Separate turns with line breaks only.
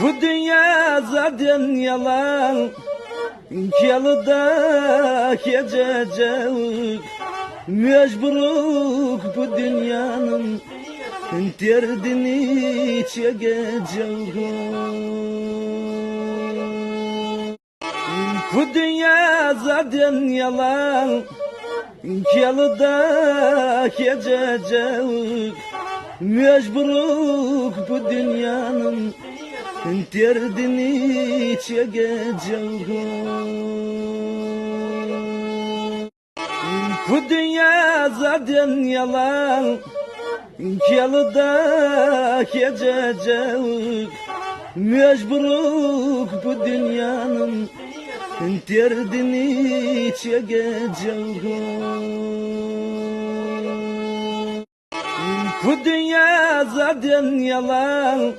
Bu dünya zaten yalan. Yalıda geçecek Mecburuk bu dünyanın Derdini çekecek Bu dünya zaten yalan. Yalıda geçecek Mecburuk bu dünyanın Derdini çekecek Bu dünya zaten yalan. Yalıda geçecek Mecburuk bu dünyanın. Derdini çekecek Bu dünya zaten yalan